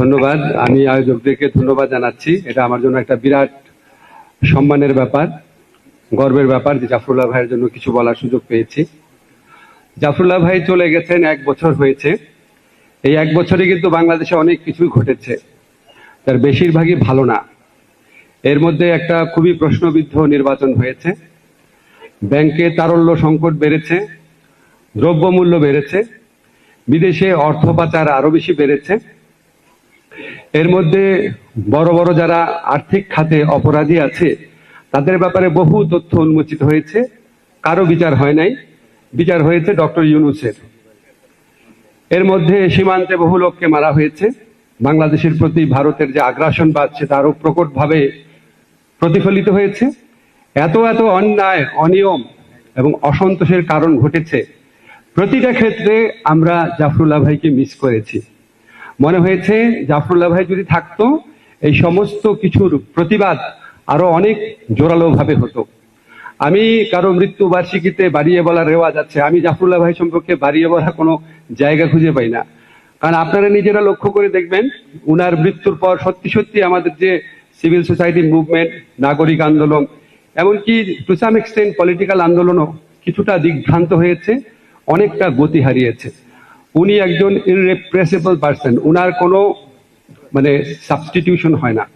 ধন্যবাদ। আমি আয়োজকদেরকে ধন্যবাদ জানাচ্ছি। এটা আমার জন্য একটা বিরাট সম্মানের ব্যাপার, গর্বের ব্যাপার যে জাফরুল্লাহ ভাইয়ের জন্য কিছু বলার সুযোগ পেয়েছি। জাফরুল্লাহ ভাই চলে গেছেন, এক বছর হয়েছে। এই এক বছরে কিন্তু বাংলাদেশে অনেক কিছুই ঘটেছে। তার বেশিরভাগই ভালো না। এর মধ্যে একটা খুবই প্রশ্নবিদ্ধ নির্বাচন হয়েছে। ব্যাংকে তারল্য সংকট বেড়েছে, দ্রব্যমূল্য বেড়েছে, বিদেশে অর্থ পাচার আরও বেশি বেড়েছে। এর মধ্যে বড় বড় যারা আর্থিক খাতে অপরাধী আছে, তাদের ব্যাপারে বহু তথ্য উন্মোচিত হয়েছে। কারও বিচার হয় নাই। বিচার হয়েছে ডক্টর ইউনুসের। এর মধ্যে সীমান্তে বহু লোককে মারা হয়েছে। বাংলাদেশের প্রতি ভারতের যে আগ্রাসন বাড়ছে, তারও প্রকটভাবে প্রতিফলিত হয়েছে। এত এত অন্যায়, অনিয়ম এবং অসন্তোষের কারণ ঘটেছে। প্রতিটা ক্ষেত্রে আমরা জাফরুল্লাহ ভাইকে মিস করেছি। মনে হয়েছে জাফরুল্লাহ ভাই যদি থাকতো, এই সমস্ত কিছুর প্রতিবাদ আরও অনেক জোরালো ভাবে হতো। আমি কারও মৃত্যু বার্ষিকীতে বাড়িয়ে বলার রেওয়াজ আছে। আমি জাফরুল্লাহ ভাই সম্পর্কে বাড়িয়ে বলা কোনো জায়গা খুঁজে পাই না। কারণ আপনারা নিজেরা লক্ষ্য করে দেখবেন, উনার মৃত্যুর পর সত্যি সত্যি আমাদের যে সিভিল সোসাইটি মুভমেন্ট, নাগরিক আন্দোলন, এমনকি টু সাম এক্সটেন্ট পলিটিক্যাল আন্দোলনও কিছুটা দিগ্ভ্রান্ত হয়েছে, অনেকটা গতি হারিয়েছে। উনি একজন ইররিপ্রেসিবল পার্সন উনার কোনো মানে সাবস্টিটিউশন হয় না।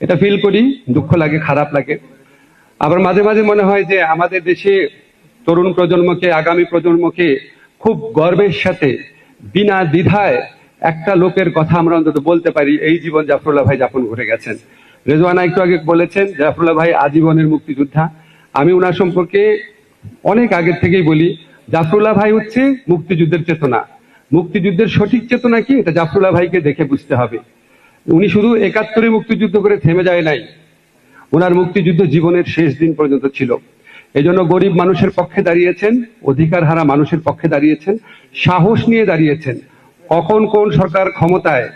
এটা ফিল করি, দুঃখ লাগে, খারাপ লাগে। আবার মাঝে মাঝে মনে হয় যে আমাদের দেশে তরুণ প্রজন্মকে, আগামী প্রজন্মকে খুব গর্বের সাথে, বিনা দ্বিধায় একটা লোকের কথা আমরা অন্তত বলতে পারি, এই জীবন জাফরুল্লাহ ভাই যাপন করে গেছেন। রেজওয়ানা একটু আগে বলেছেন, জাফরুল্লাহ ভাই আজীবনের মুক্তিযোদ্ধা। আমি ওনার সম্পর্কে অনেক আগের থেকেই বলি, জাফরুল্লাহ ভাই হচ্ছে মুক্তিযুদ্ধের চেতনা। মুক্তিযুদ্ধের সঠিক চেতনা কি? এটা জাফরুল্লাহ ভাইকে দেখে বুঝতে হবে। উনি শুধু একাত্তরে মুক্তিযুদ্ধ করে থেমে যায় নাই। ওনার মুক্তিযুদ্ধ জীবনের শেষ দিন পর্যন্ত ছিল। এই জন্য গরিব মানুষের পক্ষে দাঁড়িয়েছেন, অধিকার হারা মানুষের পক্ষে দাঁড়িয়েছেন, সাহস নিয়ে দাঁড়িয়েছেন। কখন কোন সরকার ক্ষমতায়,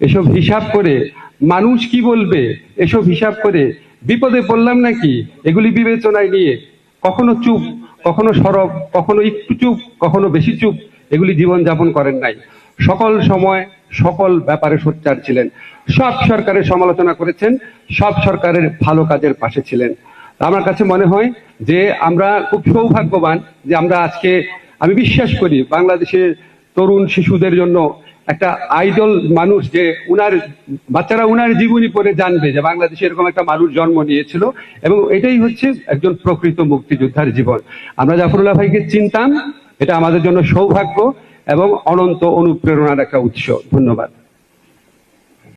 এসব হিসাব করে মানুষ কি বলবে, এসব হিসাব করে বিপদে পড়লাম নাকি? এগুলি বিবেচনায় নিয়ে কখনো চুপ, কখনো সরব, কখনো একটু চুপ, কখনো বেশি চুপ এগুলি জীবন যাপন করেন নাই। সকল সময় সকল ব্যাপারে সোচ্চার ছিলেন। সব সরকারের সমালোচনা করেছেন, সব সরকারের ভালো কাজের পাশে ছিলেন। আমার কাছে মনে হয় যে আমরা খুব সৌভাগ্যবান যে আমরা আজকে, আমি বিশ্বাস করি বাংলাদেশের তরুণ শিশুদের জন্য একটা আইডল মানুষ যে উনার, বাচ্চারা উনার জীবনী পড়ে জানবে যে বাংলাদেশে এরকম একটা মানুষ জন্ম নিয়েছিল এবং এটাই হচ্ছে একজন প্রকৃত মুক্তিযোদ্ধার জীবন। আমরা জাফরুল্লাহ ভাইকে চিনতাম এটা আমাদের জন্য সৌভাগ্য এবং অনন্ত অনুপ্রেরণার একটা উৎস। ধন্যবাদ।